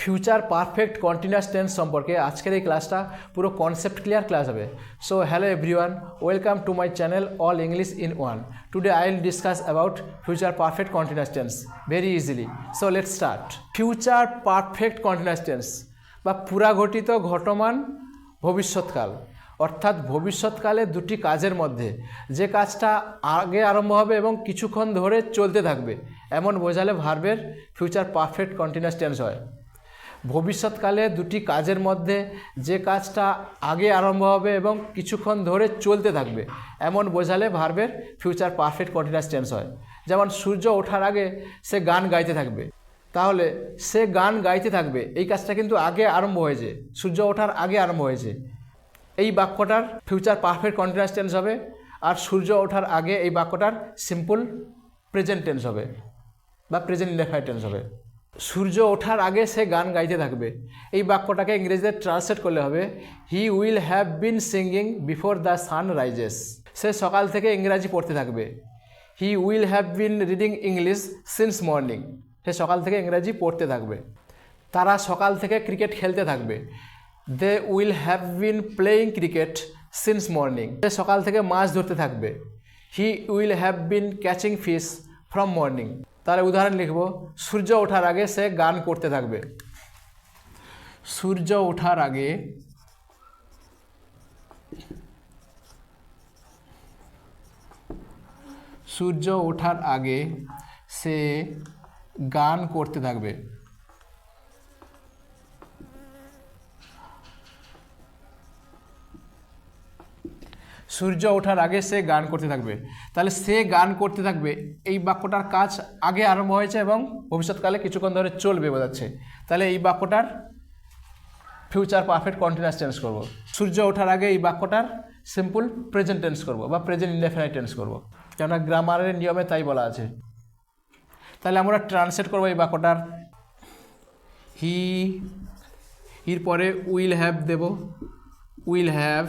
Future perfect continuous tense সম্পর্কে আজকের এই ক্লাসটা পুরো কনসেপ্ট ক্লিয়ার ক্লাস হবে। So hello everyone welcome to my channel all English in one today I will discuss about future perfect continuous tense very easily so let start future perfect continuous tense বা পুরাঘটিত ঘটমান ভবিষ্যৎকাল। অর্থাৎ ভবিষ্যৎকালে দুটি কাজের মধ্যে যে কাজটা আগে আরম্ভ হবে এবং কিছুক্ষণ ধরে চলতে থাকবে, এমন বোঝালে ভার্বের ফিউচার পারফেক্ট কন্টিনিউয়াস টেন্স হয়। ভবিষ্যৎকালে দুটি কাজের মধ্যে যে কাজটা আগে আরম্ভ হবে এবং কিছুক্ষণ ধরে চলতে থাকবে, এমন বোঝালে ভার্বের ফিউচার পারফেক্ট কন্টিনিউয়াস টেন্স হয়। যেমন সূর্য ওঠার আগে সে গান গাইতে থাকবে। তাহলে সে গান গাইতে থাকবে, এই কাজটা কিন্তু আগে আরম্ভ হয়েছে, সূর্য ওঠার আগে আরম্ভ হয়েছে। এই বাক্যটার ফিউচার পারফেক্ট কন্টিনিউয়াস টেন্স হবে আর সূর্য ওঠার আগে এই বাক্যটার সিম্পল প্রেজেন্ট টেন্স হবে বা প্রেজেন্ট ইন্ডেফাইড টেন্স হবে। সূর্য ওঠার আগে সে গান গাইতে থাকবে। এই বাক্যটাকে ইংরেজিতে ট্রান্সলেট করলে হবে he will have been singing before the sun rises সে সকাল থেকে ইংরাজি পড়তে থাকবে। He will have been reading English since morning সে সকাল থেকে ইংরাজি পড়তে থাকবে। তারা সকাল থেকে ক্রিকেট খেলতে থাকবে। They will have been playing cricket since morning সে সকাল থেকে মাছ ধরতে থাকবে। He will have been catching fish from morning তাহলে উদাহরণ লিখব, সূর্য ওঠার আগে সে গান করতে থাকবে। সূর্য ওঠার আগে সূর্য ওঠার আগে সে গান করতে থাকবে। সূর্য ওঠার আগে সে গান করতে থাকবে। তাহলে সে গান করতে থাকবে, এই বাক্যটার কাজ আগে আরম্ভ হয়েছে এবং ভবিষ্যৎকালে কিছুক্ষণ ধরে চলবে বোঝাচ্ছে। তাহলে এই বাক্যটার ফিউচার পারফেক্ট কন্টিনিউয়াস টেন্স করব। সূর্য ওঠার আগে এই বাক্যটার সিম্পল প্রেজেন্ট টেন্স করব বা প্রেজেন্ট ইনডেফিনাইট টেন্স করব। কেননা গ্রামারের নিয়মে তাই বলা আছে। তাহলে আমরা ট্রান্সলেট করব এই বাক্যটার। হি এর পরে উইল হ্যাভ দেব। উইল হ্যাভ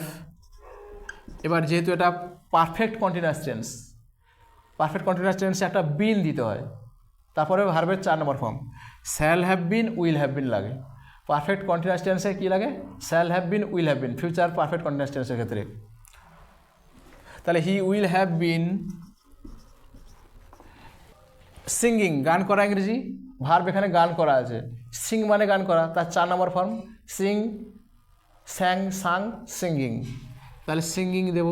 এবার যেহেতু এটা perfect continuous tense perfect continuous টেন্সে একটা বিন দিতে হয় তারপরে ভার্বের চার নম্বর form shall have been will have been লাগে। পারফেক্ট কন্টিনিউয়াস টেন্সে কী লাগে? Shall have been will have been future perfect continuous টেন্সের ক্ষেত্রে। তাহলে he will have been singing গান করা ইংরেজি ভার্ব এখানে গান করা আছে। সিং মানে গান করা, তার চার নম্বর ফর্ম সিং স্যাং সাং সিঙ্গিং তাহলে singing Dev.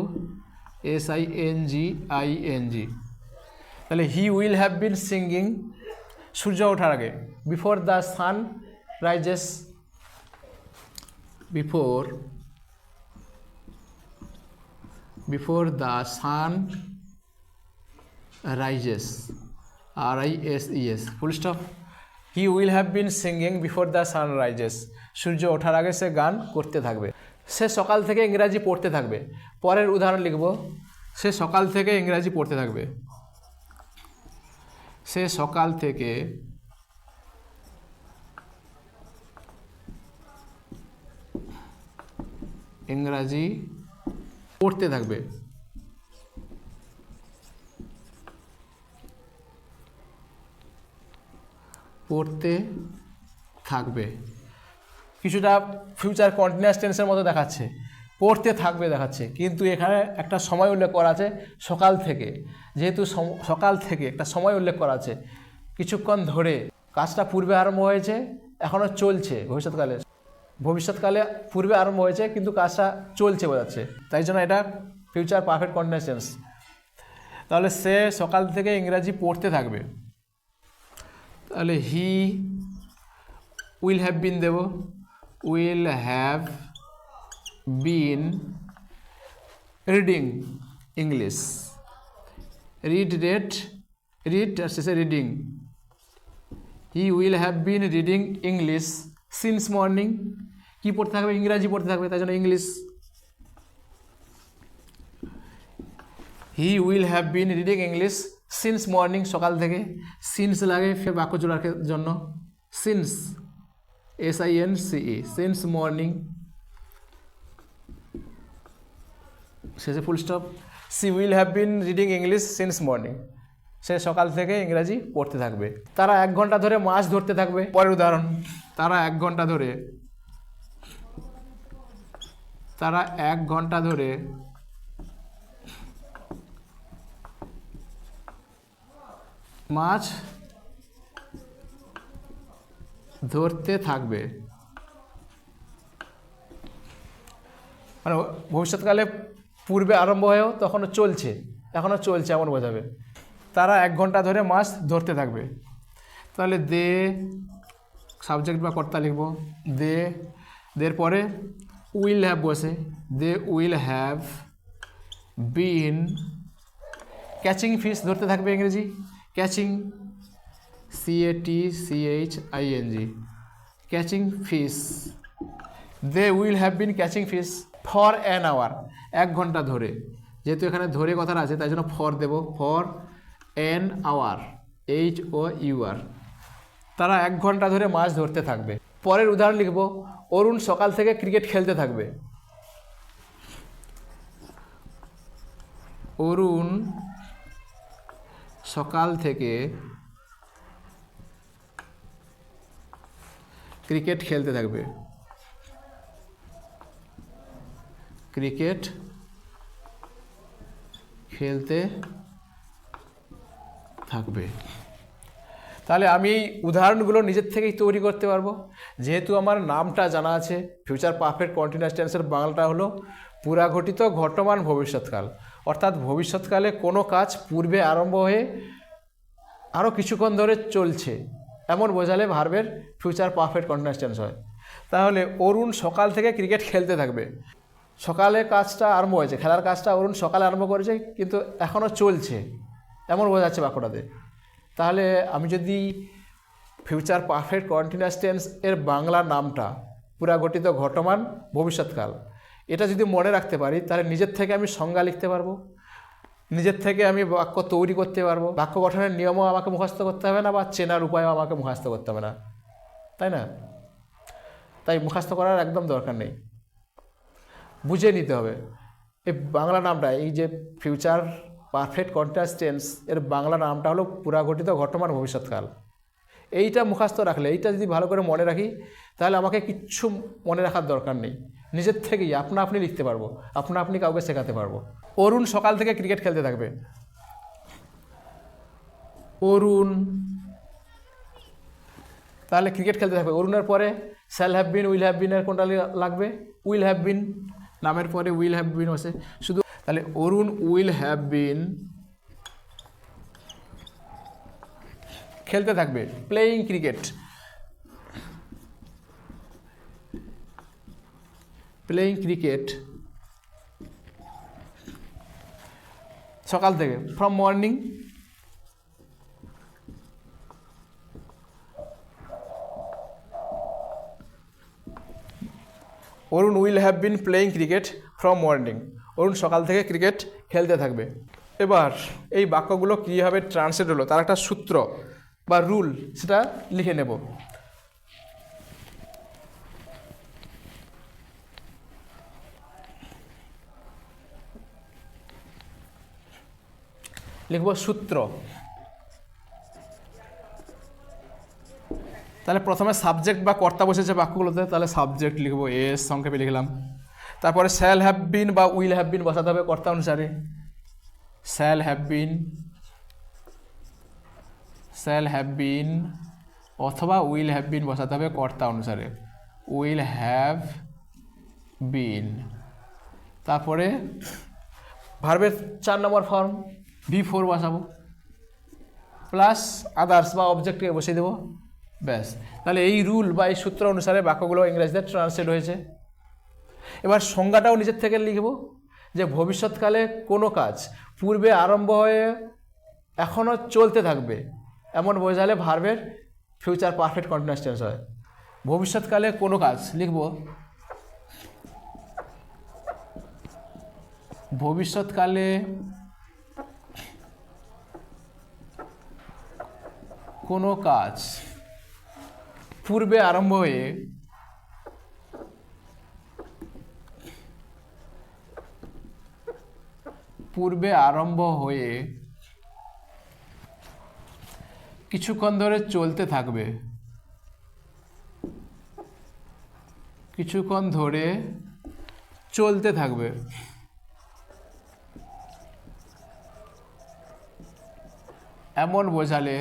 S I N G I N G তাহলে he will have been singing সূর্য ওঠার আগে। Before the sun rises before before the sun rises R I S E S full stop he will have been singing before the sun rises সূর্য ওঠার আগে সে গান করতে থাকবে। সে সকাল থেকে ইংরাজি পড়তে থাকবে। পরের উদাহরণ লিখব। সে সকাল থেকে ইংরাজি পড়তে থাকবে। সে সকাল থেকে ইংরাজি পড়তে থাকবে। পড়তে থাকবে। কিছুটা ফিউচার কন্টিনিউয়াস টেন্সের মতো দেখাচ্ছে। পড়তে থাকবে দেখাচ্ছে। কিন্তু এখানে একটা সময় উল্লেখ করা আছে সকাল থেকে। যেহেতু সকাল থেকে একটা সময় উল্লেখ করা আছে। কিছুক্ষণ ধরে কাজটা পূর্বে আরম্ভ হয়েছে এখনও চলছে ভবিষ্যৎকালে। ভবিষ্যৎকালে পূর্বে আরম্ভ হয়েছে, কিন্তু কাজটা চলছে বোঝাচ্ছে তাই জন্য এটা ফিউচার পারফেক্ট টেন্স তাহলে সে সকাল থেকে ইংরাজি পড়তে থাকবে। তাহলে he will have been Dev. Will have been reading English read read read আর শেষে reading he will have been reading English since morning কী পড়তে থাকবে, ইংরাজি পড়তে থাকবে, তাই জন্য English he will have been reading English since morning সকাল থেকে। সিন্স লাগে ফের বাক্য জোড়ার জন্য। Since S I N C E since morning শেষে full stop she will have been reading English since morning সে সকাল থেকে ইংরাজি পড়তে থাকবে। তারা এক ঘণ্টা ধরে মাছ ধরতে থাকবে। পরের উদাহরণ, তারা এক ঘণ্টা ধরে, তারা এক ঘণ্টা ধরে মাছ ধরতে থাকবে। মানে ভবিষ্যৎকালে পূর্বে আরম্ভ হয়েও তখনও চলছে, এখনও চলছে এমন বোঝাবে তারা এক ঘণ্টা ধরে মাছ ধরতে থাকবে। তাহলে দে সাবজেক্ট বা কর্তা লিখব। দে, দের পরে উইল হ্যাভ বসে। They will have been catching fish ধরতে থাকবে ইংরেজি। Catching N G catching fish they will have been catching fish for an hour এক ঘণ্টা ধরে। যেহেতু এখানে ধরে কথাটা আছে, তাই জন্য for Dev. For an hour H O U R তারা এক ঘণ্টা ধরে মাছ ধরতে থাকবে। পরের উদাহরণ লিখব, অরুণ সকাল থেকে ক্রিকেট খেলতে থাকবে। অরুণ সকাল থেকে ক্রিকেট খেলতে থাকবে। ক্রিকেট খেলতে থাকবে। তাহলে আমি এই উদাহরণগুলো নিজের থেকেই তৈরি করতে পারব। যেহেতু আমার নামটা জানা আছে, ফিউচার পারফেক্ট কন্টিনিউয়াস টেন্সের বাংলাটা হলো পুরাঘটিত ঘটমান ভবিষ্যৎকাল। অর্থাৎ ভবিষ্যৎকালে কোনো কাজ পূর্বে আরম্ভ হয়ে আরও কিছুক্ষণ ধরে চলছে। এমন বোঝালে ভার্বের ফিউচার পারফেক্ট কন্টিনিউয়াস টেন্স হয়। তাহলে অরুণ সকাল থেকে ক্রিকেট খেলতে থাকবে। সকালে কাজটা আরম্ভ হয়েছে, খেলার কাজটা অরুণ সকালে আরম্ভ করেছে, কিন্তু এখনও চলছে। এমন বোঝাচ্ছে বাক্যটাতে। তাহলে আমি যদি ফিউচার পারফেক্ট কন্টিনিউয়াস টেন্স এর বাংলা নামটা পুরাগঠিত ঘটমান ভবিষ্যৎকাল, এটা যদি মনে রাখতে পারি, তাহলে নিজের থেকে আমি সংজ্ঞা লিখতে পারব। নিজের থেকে আমি বাক্য তৈরি করতে পারব। বাক্য গঠনের নিয়মও আমাকে মুখস্থ করতে হবে না, বা চেনার উপায়ও আমাকে মুখস্থ করতে হবে না। তাই না? তাই মুখস্থ করার একদম দরকার নেই। বুঝে নিতে হবে। এই বাংলা নামটা, এই যে ফিউচার পারফেক্ট কন্টিনিউয়াস টেন্স এর বাংলা নামটা হলো পুরাগঠিত ঘটমান ভবিষ্যৎকাল। এইটা মুখস্থ রাখলে, এইটা যদি ভালো করে মনে রাখি, তাহলে আমাকে কিচ্ছু মনে রাখার দরকার নেই। নিজের থেকেই আপনা আপনি লিখতে পারব, আপনা আপনি কাউকে শেখাতে পারব। অরুণ সকাল থেকে ক্রিকেট খেলতে থাকবে। অরুণ, তাহলে ক্রিকেট খেলতে থাকবে। অরুণের পরে shall have been will have বিনের কোনটা লাগবে? উইল হ্যাভ বিন নামের পরে উইল হ্যাভ বিন বসে শুধু তাহলে অরুণ উইল হ্যাভ বিন খেলতে থাকবে প্লেয়িং ক্রিকেট প্লেয়িং ক্রিকেট সকাল থেকে from morning Arun will have been playing cricket from morning Arun সকাল থেকে ক্রিকেট খেলতে থাকবে। এবার এই বাক্যগুলো কীভাবে ট্রান্সলেট হলো, তার একটা সূত্র বা রুল সেটা লিখে নেব। লিখব সূত্র। তাহলে প্রথমে সাবজেক্ট বা কর্তা বসেছে বাক্যগুলোতে, তাহলে সাবজেক্ট লিখব এস সংক্ষেপে লিখলাম। তারপরে শ্যাল হ্যাভ বিন বা উইল হ্যাভ বিন বসাতে হবে কর্তা অনুসারে। Shall have been shall have been অথবা উইল হ্যাভ বিন বসাতে হবে কর্তা অনুসারে। উইল হ্যাভ বিন তারপরে ভার্বের চার নম্বর ফর্ম বি ফোর বসাবো প্লাস আদার্স বা অবজেক্টকে বসিয়ে দেবো, ব্যাস। তাহলে এই রুল বা এই সূত্র অনুসারে বাক্যগুলো ইংরেজিতে ট্রান্সলেট হয়েছে। এবার সংজ্ঞাটাও নিজের থেকে লিখব যে ভবিষ্যৎকালে কোনো কাজ পূর্বে আরম্ভ হয়ে এখনও চলতে থাকবে, এমন বোঝালে ভার্বের ফিউচার পারফেক্ট কন্টিনিউয়াস টেন্স হয়। ভবিষ্যৎকালে কোনো কাজ লিখব, ভবিষ্যৎকালে কোনো কাজ পূর্বে আরম্ভ হয়ে পূর্বে আরম্ভ হয়ে কিছুক্ষণ ধরে চলতে থাকবে। কিছুক্ষণ ধরে চলতে থাকবে। এমন বোঝালে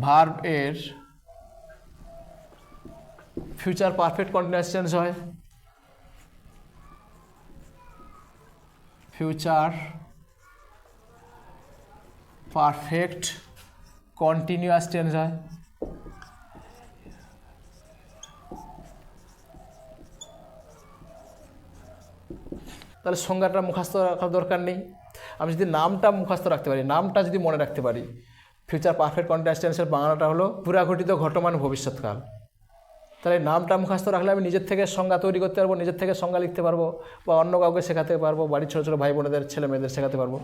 ভার্ব এর ফিউচার পারফেক্ট কন্টিনিউয়াস টেন্স হয়। ফিউচার পারফেক্ট কন্টিনিউয়াস টেন্স হয়। তাহলে সংজ্ঞাটা মুখস্থ রাখার দরকার নেই। আমি যদি নামটা মুখস্থ রাখতে পারি, নামটা যদি মনে রাখতে পারি ফিউচার পারফেক্ট কন্টেস্টেন্সের টেন্সের বাংলাটা হলো পুরাঘটিত ঘটমান ভবিষ্যৎকাল। তাহলে নামটা মুখাস্ত রাখলে আমি নিজের থেকে সংজ্ঞা তৈরি করতে পারব, নিজের থেকে সংজ্ঞা লিখতে পারব, বা অন্য কাউকে শেখাতে পারব, বাড়ির ছোটো ছোটো ভাই বোনেদের ছেলে মেয়েদের শেখাতে পারব।